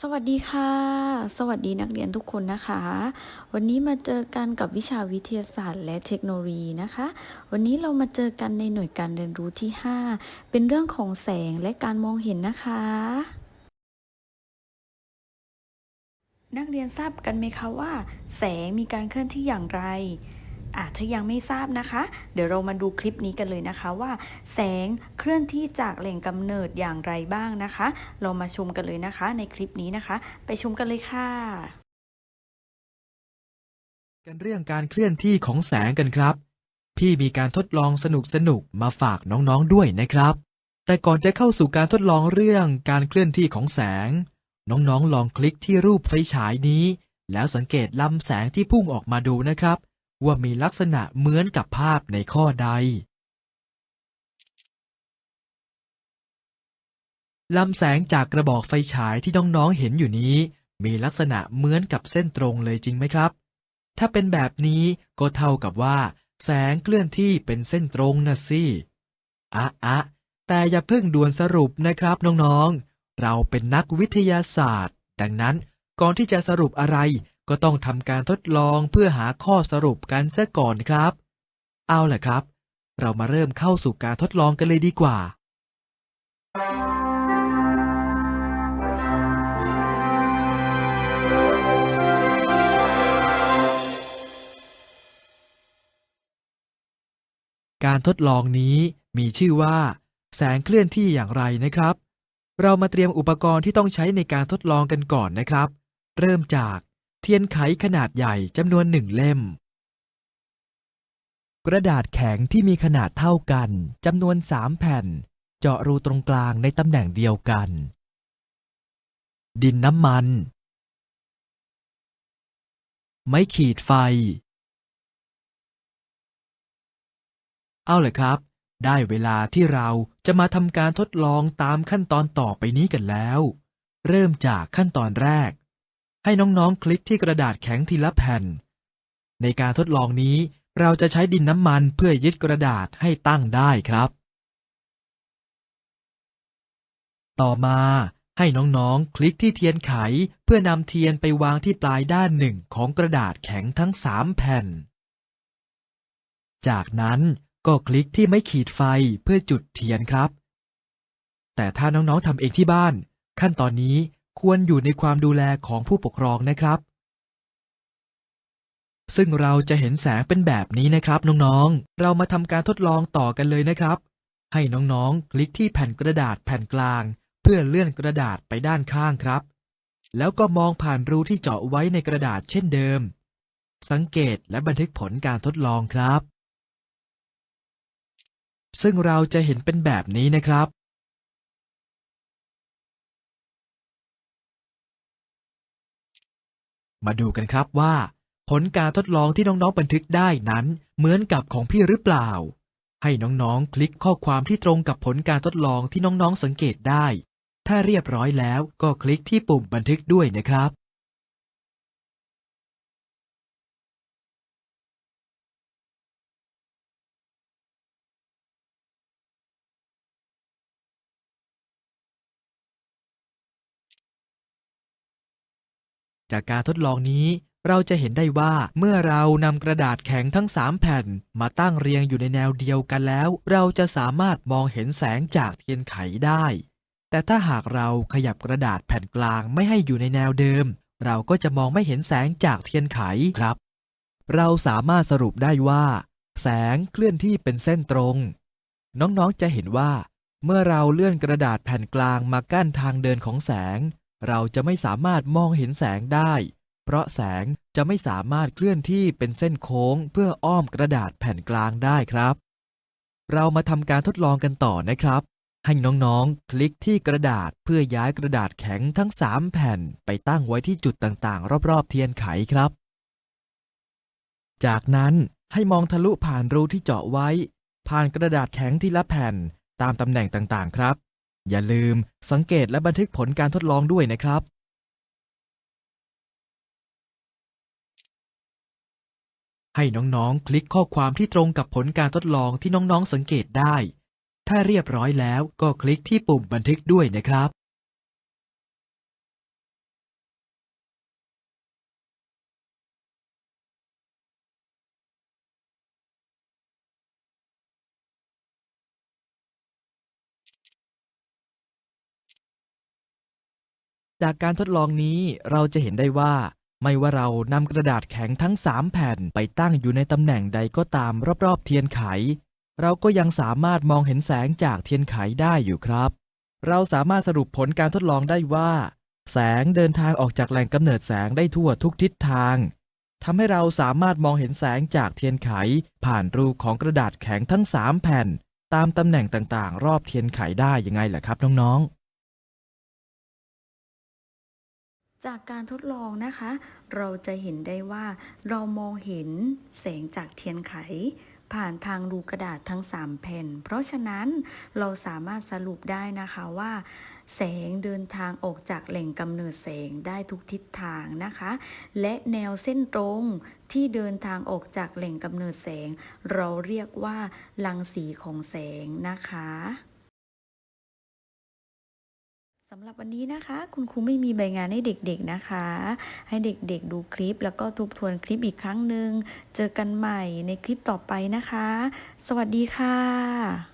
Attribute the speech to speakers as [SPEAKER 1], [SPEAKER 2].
[SPEAKER 1] สวัสดีค่ะ สวัสดีนักเรียนทุกคนนะคะ วันนี้มาเจอกันกับวิชาวิทยาศาสตร์ และเทคโนโลยีนะคะ วันนี้เรามาเจอกันในหน่วยการเรียนรู้ที่ 5 เป็นเรื่องของแสงและการมองเห็นนะคะ นักเรียนทราบกันไหมคะว่า แสงมีการเคลื่อนที่อย่างไร อะถ้ายังไม่ทราบนะคะ เดี๋ยวเรามาดูคลิปนี้กันเลยนะคะว่า แสงเคลื่อนที่จากแหล่งกำเนิดอย่างไรบ้างนะคะ เรามาชมกันเลยนะคะ ในคลิปนี้นะคะ ไปชมกันเลยค่ะ
[SPEAKER 2] กันเรื่องการเคลื่อนที่ของแสงกันครับ พี่มีการทดลองสนุกๆมาฝากน้องๆด้วยนะครับ แต่ก่อนจะเข้าสู่การทดลองเรื่องการเคลื่อนที่ของแสง น้องๆลองคลิกที่รูปไฟฉายนี้ แล้วสังเกตลำแสงที่พุ่งออกมาดูนะครับ ว่ามีลักษณะเหมือนกับภาพในข้อใดลำแสงจากกระบอกไฟฉายที่น้องๆเห็นอยู่นี้ มีลักษณะเหมือนกับเส้นตรงเลยจริงไหมครับ ถ้าเป็นแบบนี้ก็เท่ากับว่า แสงเคลื่อนที่เป็นเส้นตรงนะสิอะอะแต่อย่าเพิ่งด่วนสรุปนะครับน้องๆ เราเป็นนักวิทยาศาสตร์ ดังนั้นก่อนที่จะสรุปอะไร ก็ต้องทำการทดลองเพื่อหาข้อสรุปกันซะก่อนครับ เอาล่ะครับ เรามาเริ่มเข้าสู่การทดลองกันเลยดีกว่า การทดลองนี้มีชื่อว่า แสงเคลื่อนที่อย่างไรนะครับ เรามาเตรียมอุปกรณ์ที่ต้องใช้ในการทดลองกันก่อนนะครับ เริ่มจาก เทียนไขขนาดใหญ่จำนวนหนึ่งเล่ม กระดาษแข็งที่มีขนาดเท่ากันจำนวนสามแผ่น เจาะรูตรงกลางในตำแหน่งเดียวกัน ดินน้ำมัน ไม้ขีดไฟ เอาเลยครับ ได้เวลาที่เราจะมาทำการทดลองตามขั้นตอนต่อไปนี้กันแล้ว เริ่มจากขั้นตอนแรก ให้น้องๆ คลิกที่กระดาษแข็งทีละแผ่น ในการทดลองนี้เราจะใช้ดินน้ำมันเพื่อยึดกระดาษให้ตั้งได้ครับ ต่อมาให้น้องๆ คลิกที่เทียนไขเพื่อนำเทียนไปวางที่ปลายด้านหนึ่งของกระดาษแข็งทั้งสามแผ่น จากนั้นก็คลิกที่ไม้ขีดไฟเพื่อจุดเทียนครับ แต่ถ้าน้องๆทำเองที่บ้าน ขั้นตอนนี้ ควรอยู่ในความดูแลของผู้ปกครองนะครับ ซึ่งเราจะเห็นแสงเป็นแบบนี้นะครับน้องๆ เรามาทำการทดลองต่อกันเลยนะครับ ให้น้องๆ คลิกที่แผ่นกระดาษแผ่นกลาง เพื่อเลื่อนกระดาษไปด้านข้างครับ แล้วก็มองผ่านรูที่เจาะไว้ในกระดาษเช่นเดิม สังเกตและบันทึกผลการทดลองครับซึ่งเราจะเห็นเป็นแบบนี้นะครับ มาดูกันครับว่า ผลการทดลองที่น้องๆบันทึกได้นั้นเหมือนกับของพี่หรือเปล่า ให้น้องๆ คลิกข้อความที่ตรงกับผลการทดลองที่น้องๆสังเกตได้ ถ้าเรียบร้อยแล้วก็คลิกที่ปุ่มบันทึกด้วยนะครับ จากการทดลองนี้เราจะเห็นได้ว่าเมื่อเรานำกระดาษแข็งทั้ง 3 แผ่น มาตั้งเรียงอยู่ในแนวเดียวกันแล้ว เราจะสามารถมองเห็นแสงจากเทียนไขได้ แต่ถ้าหากเราขยับกระดาษแผ่นกลางไม่ให้อยู่ในแนวเดิม เราก็จะมองไม่เห็นแสงจากเทียนไขครับ เราสามารถสรุปได้ว่า แสงเคลื่อนที่เป็นเส้นตรง น้องๆจะเห็นว่า เมื่อเราเลื่อนกระดาษแผ่นกลางมากั้นทางเดินของแสง เราจะไม่สามารถมองเห็นแสงได้ เพราะแสงจะไม่สามารถเคลื่อนที่เป็นเส้นโค้งเพื่ออ้อมกระดาษแผ่นกลางได้ครับ เรามาทำการทดลองกันต่อนะครับ ให้น้องๆ คลิกที่กระดาษเพื่อย้ายกระดาษแข็งทั้ง 3 แผ่นไปตั้งไว้ที่จุดต่างๆ รอบๆ เทียนไขครับ จากนั้นให้มองทะลุผ่านรูที่เจาะไว้ ผ่านกระดาษแข็งที่ละแผ่นตามตำแหน่งต่างๆ ครับ อย่าลืมสังเกตและบันทึกผลการทดลองด้วยนะครับ ให้น้องๆ คลิกข้อความที่ตรงกับผลการทดลองที่น้องๆ สังเกตได้ ถ้าเรียบร้อยแล้วก็คลิกที่ปุ่มบันทึกด้วยนะครับ จากการทดลองนี้เราจะเห็นได้ว่า ไม่ว่าเรานำกระดาษแข็งทั้ง 3 แผ่นไปตั้งอยู่ในตำแหน่งใดก็ตามรอบๆเทียนไข เราก็ยังสามารถมองเห็นแสงจากเทียนไขได้อยู่ครับ เราสามารถสรุปผลการทดลองได้ว่า แสงเดินทางออกจากแหล่งกำเนิดแสงได้ทั่วทุกทิศทางทำให้เราสามารถมองเห็นแสงจากเทียนไข ผ่านรูของกระดาษแข็งทั้ง 3 แผ่น ตามตำแหน่งต่างๆ รอบเทียนไขได้ยังไงล่ะครับน้องๆ
[SPEAKER 1] จากการทดลองนะคะ เราจะเห็นได้ว่าเรามองเห็นแสงจากเทียนไข ผ่านทางรูกระดาษทั้ง 3 แผ่น เพราะฉะนั้นเราสามารถสรุปได้นะคะว่า แสงเดินทางออกจากแหล่งกำเนิดแสงได้ทุกทิศทางนะคะ และแนวเส้นตรงที่เดินทางออกจากแหล่งกำเนิดแสง เราเรียกว่ารังสีของแสงนะคะ สำหรับวันนี้นะคะ คุณครูไม่มีใบงานให้เด็กๆนะคะ ให้เด็กๆดูคลิป แล้วก็ทบทวนคลิปอีกครั้งหนึ่งเจอกันใหม่ในคลิปต่อไปนะคะ สวัสดีค่ะ